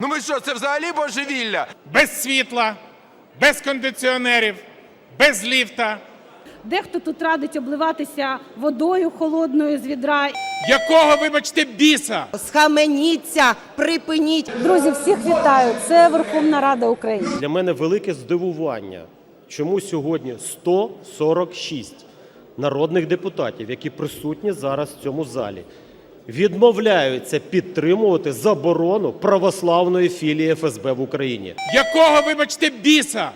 Ну ми що, це взагалі божевілля? без світла, без кондиціонерів, без ліфта. Дехто тут радить обливатися водою холодною з відра. Якого, вибачте, біса? Схаменіться, припиніть. Друзі, всіх вітаю! Це Верховна Рада України. Для мене велике здивування, чому сьогодні 146 народних депутатів, які присутні зараз в цьому залі, відмовляються підтримувати заборону православної філії ФСБ в Україні. Якого, вибачте, біса?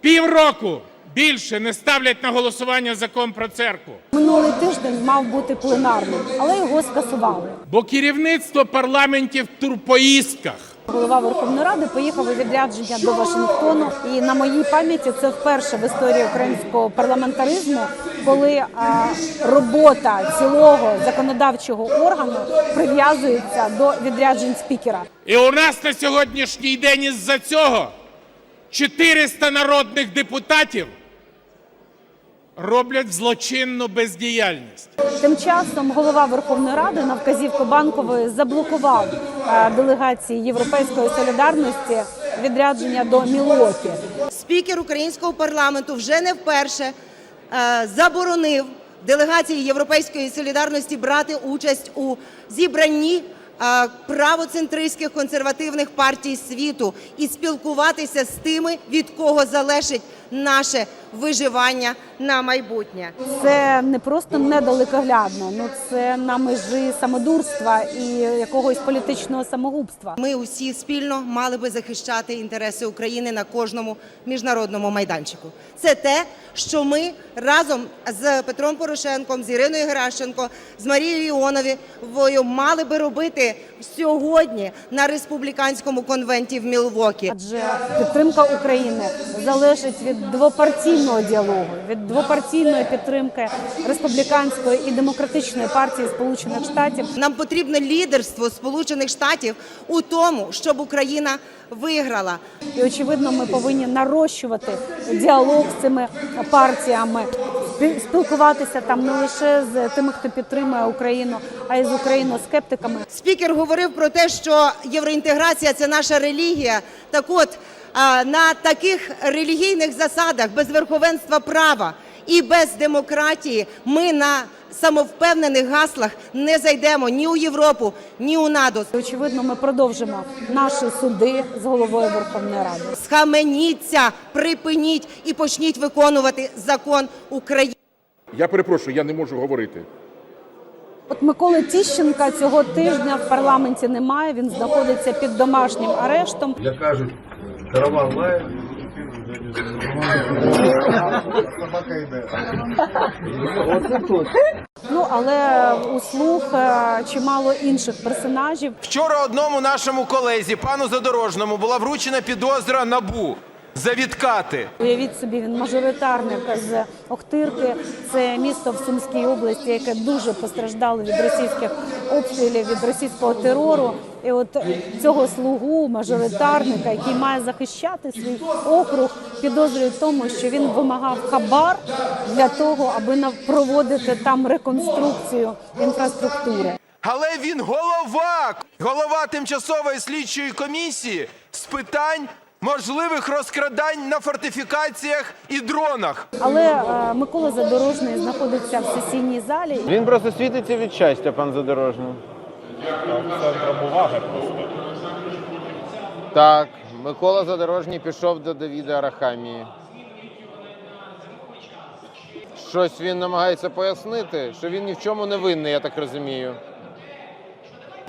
Півроку більше не ставлять на голосування закон про церкву. Минулий тиждень мав бути пленарним, але його скасували. Бо керівництво парламентів в турпоїздках. Голова Верховної Ради поїхав у відрядження до Вашингтону. І на моїй пам'яті це вперше в історії українського парламентаризму, коли робота цілого законодавчого органу прив'язується до відряджень спікера. І у нас на сьогоднішній день із-за цього 400 народних депутатів роблять злочинну бездіяльність. Тим часом голова Верховної Ради на вказівку банкової заблокував е, делегації Європейської солідарності відрядження до Мілуокі. Спікер українського парламенту вже не вперше е, заборонив делегації Європейської солідарності брати участь у зібранні правоцентристських консервативних партій світу і спілкуватися з тими, від кого залежить наше виживання на майбутнє. Це не просто недалекоглядно, ну це на межі самодурства і якогось політичного самогубства. Ми усі спільно мали би захищати інтереси України на кожному міжнародному майданчику. Це те, що ми разом з Петром Порошенком, з Іриною Геращенко, з Марією Іоновою мали би робити сьогодні на республіканському конвенті в Мілвокі. Адже підтримка України залежить від двопартійного діалогу, від двопартійної підтримки республіканської і демократичної партії Сполучених Штатів. Нам потрібне лідерство Сполучених Штатів у тому, щоб Україна виграла. І очевидно, ми повинні нарощувати діалог з цими партіями, спілкуватися там не лише з тими, хто підтримує Україну, а й з україноскептиками. Спікер говорив про те, що євроінтеграція це наша релігія. Так от на таких релігійних засадах без верховенства права і без демократії ми на самовпевнених гаслах не зайдемо ні у Європу, ні у НАТО. Очевидно, ми продовжимо наші суди з головою Верховної Ради. Схаменіться, припиніть і почніть виконувати закон України. Я перепрошую, я не можу говорити. От Миколи Тіщенка цього тижня в парламенті немає. Він знаходиться під домашнім арештом. Як кажуть, караван лає. Собака йде. Ну але у слух е, чимало інших персонажів. Вчора одному нашому колезі, пану Задорожному, була вручена підозра набу за відкати. Уявіть собі, він мажоритарник з Охтирки. Це місто в Сумській області, яке дуже постраждало від російських обстрілів, від російського терору. І от цього слугу, мажоритарника, який має захищати свій округ, підозрюють в тому, що він вимагав хабар для того, аби проводити там реконструкцію інфраструктури. Але він голова, голова тимчасової слідчої комісії з питань можливих розкрадань на фортифікаціях і дронах. Але е, Микола Задорожний знаходиться в сесійній залі. Він просто світиться від щастя, пан Задорожний. Центром уваги просто. Так, Микола Задорожній пішов до Давіда Арахамії. Щось він намагається пояснити, що він ні в чому не винний, я так розумію.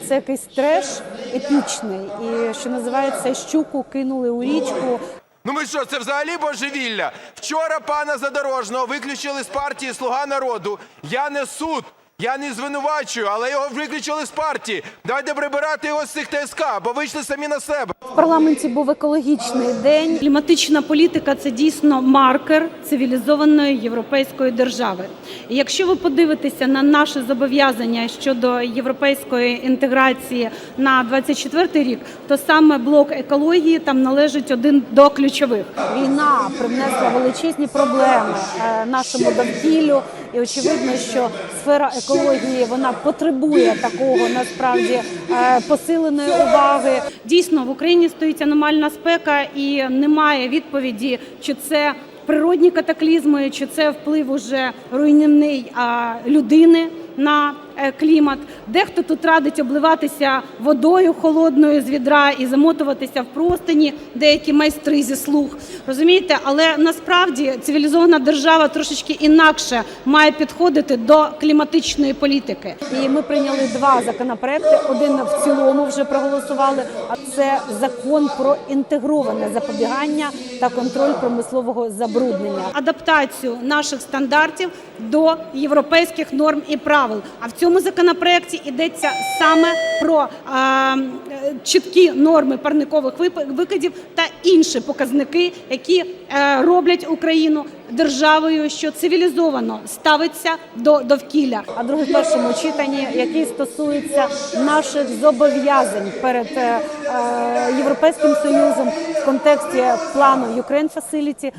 Це якийсь треш епічний, і що називається щуку кинули у річку. Ну ми що, це взагалі божевілля? Вчора пана Задорожного виключили з партії Слуга народу. Я не суд. Я не звинувачую, але його виключили з партії. Давайте прибирати його з цих ТСК, бо вийшли самі на себе. В парламенті був екологічний день. Кліматична політика це дійсно маркер цивілізованої європейської держави. І якщо ви подивитеся на наші зобов'язання щодо європейської інтеграції на 24 рік, то саме блок екології там належить один до ключових. Війна привнесла величезні проблеми е, нашому довкіллю І очевидно, що сфера екології вона потребує такого насправді е, посиленої уваги. Дійсно, в Україні стоїть аномальна спека, і немає відповіді, чи це природні катаклізми, чи це вплив уже руйнівний людини на клімат. Дехто тут радить обливатися водою холодною з відра і замотуватися в простині, деякі майстри зі слуг. Розумієте, але насправді цивілізована держава трошечки інакше має підходити до кліматичної політики. І ми прийняли два законопроекти. Один в цілому вже проголосували. А це закон про інтегроване запобігання та контроль промислового забруднення, адаптацію наших стандартів до європейських норм і правил. А в цьому законопроекті йдеться саме про чіткі норми парникових викидів та інші показники, які е, роблять Україну державою, що цивілізовано ставиться до довкілля. А другий в першому читанні, який стосується наших зобов'язань перед е, е, європейським союзом в контексті плану Ukraine Facility.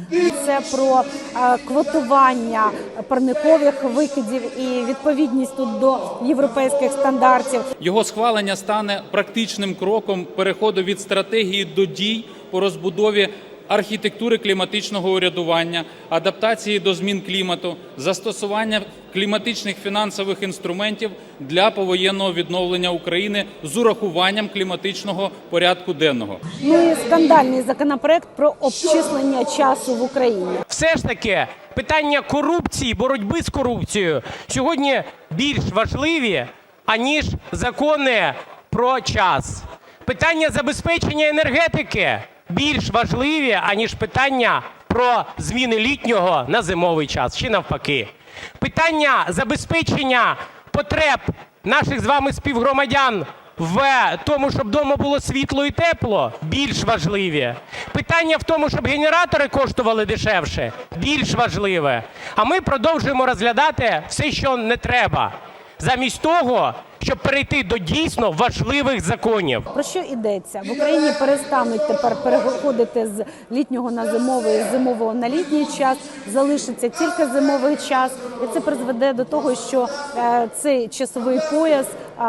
Це про е, квотування парникових викидів і відповідність тут до європейських стандартів. Його схвалення стане практичним кроком переходу від стратегії до дій по розбудові архітектури кліматичного урядування, адаптації до змін клімату, застосування кліматичних фінансових інструментів для повоєнного відновлення України з урахуванням кліматичного порядку денного. Ну і скандальний законопроект про обчислення часу в Україні. все ж таки питання корупції, боротьби з корупцією сьогодні більш важливі, аніж закони про час. Питання забезпечення енергетики більш важливі, аніж питання про зміни літнього на зимовий час чи навпаки. Питання забезпечення потреб наших з вами співгромадян в тому, щоб вдома було світло і тепло, більш важливі. Питання в тому, щоб генератори коштували дешевше, більш важливе. А ми продовжуємо розглядати все, що не треба, замість того, щоб перейти до дійсно важливих законів. Про що йдеться? В Україні перестануть тепер переходити з літнього на зимовий, з зимового на літній час. Залишиться тільки зимовий час, і це призведе до того, що е, цей часовий пояс е,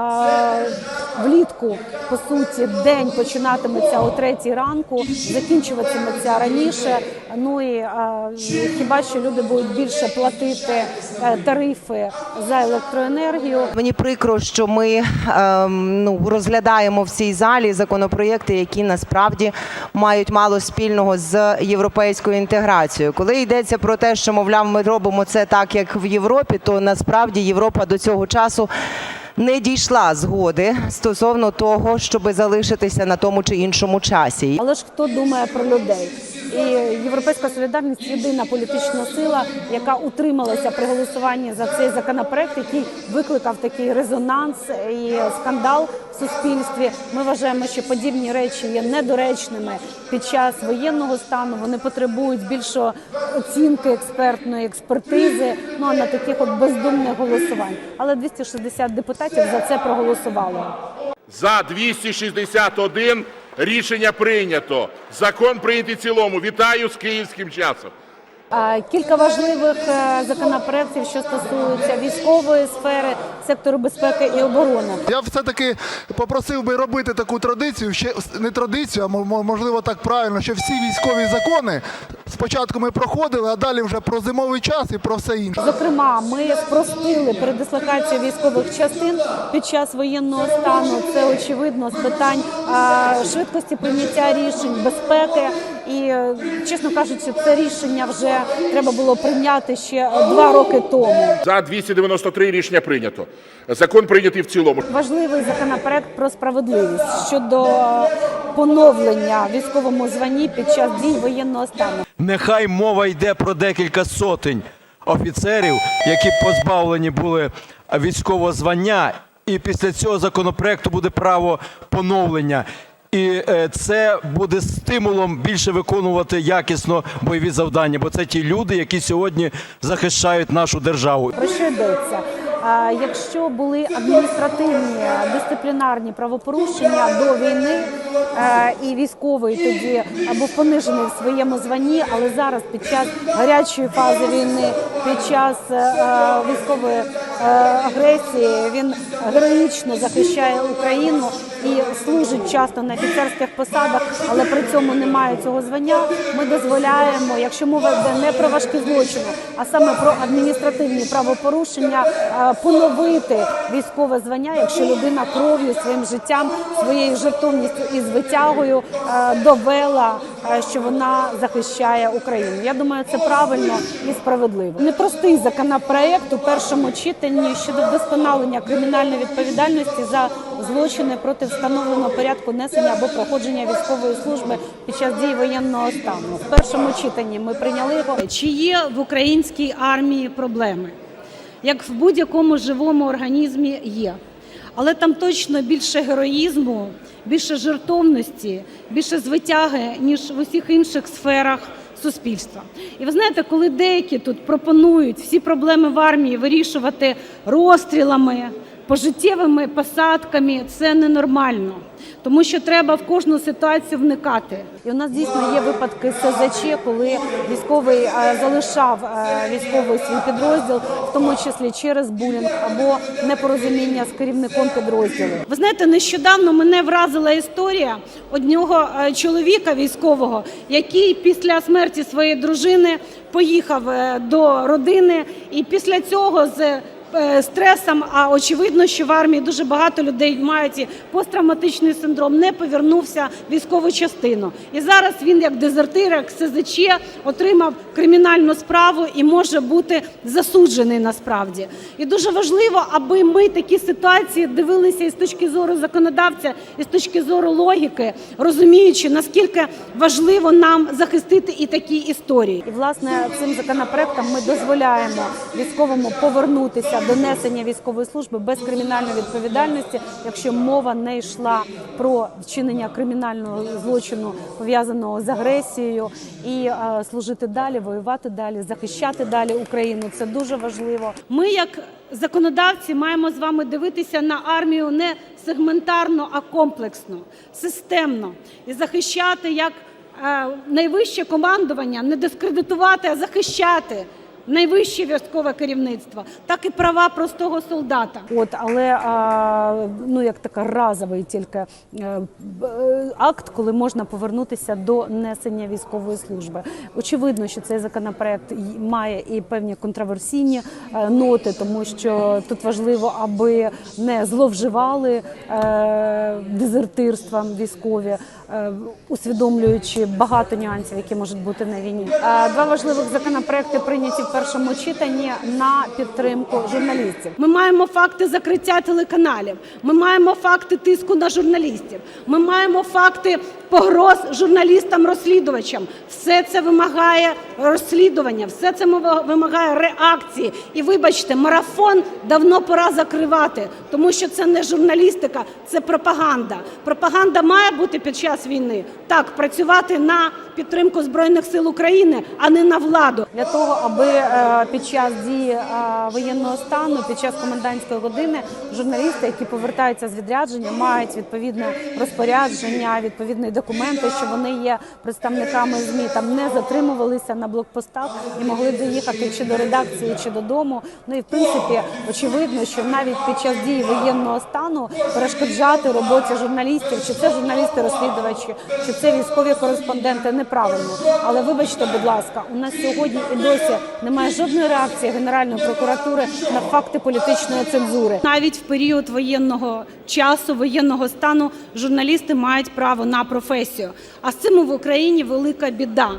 влітку по суті день починатиметься о третій ранку, закінчуватиметься раніше. Ну і е, хіба що люди будуть більше платити тарифи за електроенергію? Мені прикро, що ми ем, ну, розглядаємо в цій залі законопроєкти, які насправді мають мало спільного з європейською інтеграцією. Коли йдеться про те, що мовляв, ми робимо це так, як в Європі, то насправді Європа до цього часу. Не дійшла згоди стосовно того, щоб залишитися на тому чи іншому часі. Але ж хто думає про людей? І Європейська солідарність єдина політична сила, яка утрималася при голосуванні за цей законопроект, який викликав такий резонанс і скандал в суспільстві. Ми вважаємо, що подібні речі є недоречними під час воєнного стану. Вони потребують більшої оцінки експертної експертизи. Ну а на таких от бездумних голосувань. Але 260 депутатів за це проголосували. За 261 рішення прийнято. Закон прийнятий в цілому. Вітаю з київським часом. Кілька важливих е, законопроєктів, що стосуються військової сфери, сектору безпеки і оборони. Я все-таки попросив би робити таку традицію, ще не традицію, а мо- можливо так правильно, що всі військові закони спочатку ми проходили, а далі вже про зимовий час і про все інше. Зокрема, ми спростили передислокацію військових частин під час воєнного стану. Це очевидно з питань швидкості прийняття рішень, безпеки. І е, чесно кажучи, це рішення вже треба було прийняти ще два роки тому. За 293 рішення прийнято. Закон прийнятий в цілому. Важливий законопроект про справедливість щодо поновлення військовому званні під час дій воєнного стану. Нехай мова йде про декілька сотень офіцерів, які позбавлені були військового звання, і після цього законопроекту буде право поновлення. І е, це буде стимулом більше виконувати якісно бойові завдання, бо це ті люди, які сьогодні захищають нашу державу. Про що йдеться? Якщо були адміністративні дисциплінарні правопорушення до війни, е, е, і військовий тоді був понижений в своєму званні, але зараз під час гарячої фази війни, під час е, е, військової е, агресії він героїчно захищає Україну і служить часто на офіцерських посадах, але при цьому не має цього звання. Ми дозволяємо, якщо мова йде не про важкі злочини, а саме про адміністративні правопорушення, е, поновити військове звання, якщо людина кров'ю, своїм життям, своєю жертовністю і звитягою е, довела, що вона захищає Україну. Я думаю, це правильно і справедливо. Непростий законопроект у першому читанні щодо вдосконалення кримінальної відповідальності за злочини проти встановленого порядку несення або проходження військової служби під час дії воєнного стану. В першому читанні ми прийняли його. Чи є в українській армії проблеми? Як в будь-якому живому організмі є. Але там точно більше героїзму, більше жертовності, більше звитяги, ніж в усіх інших сферах суспільства. І ви знаєте, коли деякі тут пропонують всі проблеми в армії вирішувати розстрілами, пожиттєвими посадками, це ненормально. Тому що треба в кожну ситуацію вникати. І у нас дійсно є випадки СЗЧ, коли військовий е, залишав е, військовий свій підрозділ, в тому числі через булінг або непорозуміння з керівником підрозділу. Ви знаєте, нещодавно мене вразила історія одного е, чоловіка військового, який після смерті своєї дружини поїхав до родини, і після цього з стресом, а очевидно, що в армії дуже багато людей мають і посттравматичний синдром, не повернувся в військову частину. І зараз він, як дезертир, як СЗЧ, отримав кримінальну справу і може бути засуджений насправді. І дуже важливо, аби ми такі ситуації дивилися і з точки зору законодавця, і з точки зору логіки, розуміючи, наскільки важливо нам захистити і такі історії. І власне цим законопроектом ми дозволяємо військовому повернутися до несення військової служби без кримінальної відповідальності, якщо мова не йшла про вчинення кримінального злочину пов'язаного з агресією, і е, служити далі, воювати далі, захищати далі Україну. Це дуже важливо. Ми, як законодавці, маємо з вами дивитися на армію не сегментарно, а комплексно, системно і захищати як е, найвище командування, не дискредитувати, а захищати найвище військове керівництво, так і права простого солдата. От але а, ну як така разовий тільки е, е, акт, коли можна повернутися до несення військової служби. Очевидно, що цей законопроект має і певні контроверсійні е, ноти, тому що тут важливо, аби не зловживали дезертирством військові, усвідомлюючи багато нюансів, які можуть бути на війні. Е, Два важливих законопроекти прийняті в першому читанні на підтримку журналістів. Ми маємо факти закриття телеканалів. Ми маємо факти тиску на журналістів. Ми маємо факти погроз журналістам-розслідувачам. Все це вимагає розслідування, все це вимагає реакції. І вибачте, марафон давно пора закривати, тому що це не журналістика, це пропаганда. Пропаганда має бути під час війни. Так, працювати на підтримку збройних сил України, а не на владу. Для того, аби е, під час дії е, воєнного стану, під час комендантської години, журналісти, які повертаються з відрядження, мають відповідне розпорядження, відповідні документи, що вони є представниками змі, там не затримувалися на блокпостах і могли доїхати чи до редакції, чи додому. Ну і в принципі очевидно, що навіть під час дії воєнного стану перешкоджати роботі журналістів, чи це журналісти-розслідувачі, чи це військові кореспонденти, неправильно. Але вибачте, будь ласка, у нас сьогодні і досі немає жодної реакції Генеральної прокуратури на факти політичної цензури. Навіть в період воєнного часу, воєнного стану, журналісти мають право на професію. А з цим в Україні велика біда.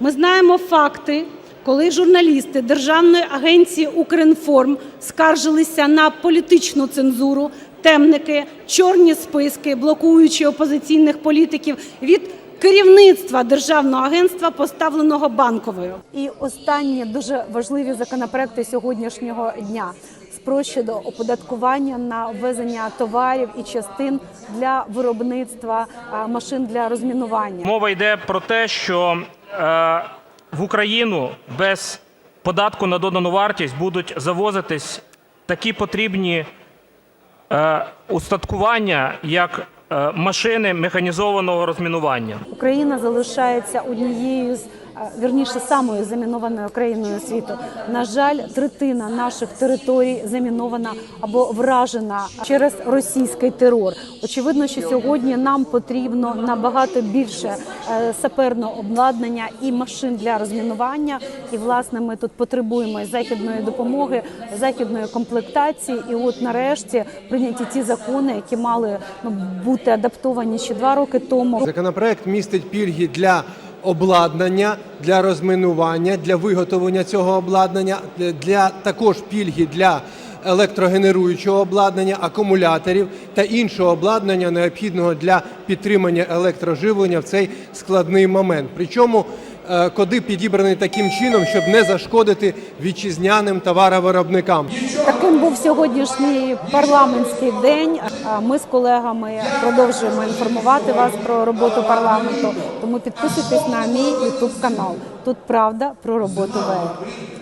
Ми знаємо факти. Коли журналісти Державної агенції Укрінформ скаржилися на політичну цензуру, темники, чорні списки, блокуючи опозиційних політиків від керівництва державного агентства, поставленого банковою. І останні дуже важливі законопроекти сьогоднішнього дня. Спрощено оподаткування на ввезення товарів і частин для виробництва машин для розмінування. Мова йде про те, що е, в Україну без податку на додану вартість будуть завозитись такі потрібні е, устаткування, як е, машини механізованого розмінування. Україна залишається однією з е, вірніше самою замінованою країною світу. На жаль, третина наших територій замінована або вражена через російський терор. Очевидно, що сьогодні нам потрібно набагато більше е, саперного обладнання і машин для розмінування. І власне ми тут потребуємо західної допомоги, західної комплектації. І от нарешті прийняті ті закони, які мали ну, бути адаптовані ще два роки тому. Законопроект містить пільги для обладнання, для розмінування, для виготовлення цього обладнання, для- також пільги для електрогенеруючого обладнання, акумуляторів та іншого обладнання, необхідного для підтримання електроживлення в цей складний момент. Причому е, коди підібрані таким чином, щоб не зашкодити вітчизняним товаровиробникам. Був сьогоднішній парламентський день. Ми з колегами продовжуємо інформувати вас про роботу парламенту. Тому підписуйтесь на мій ютуб канал. Тут правда про роботу ВР.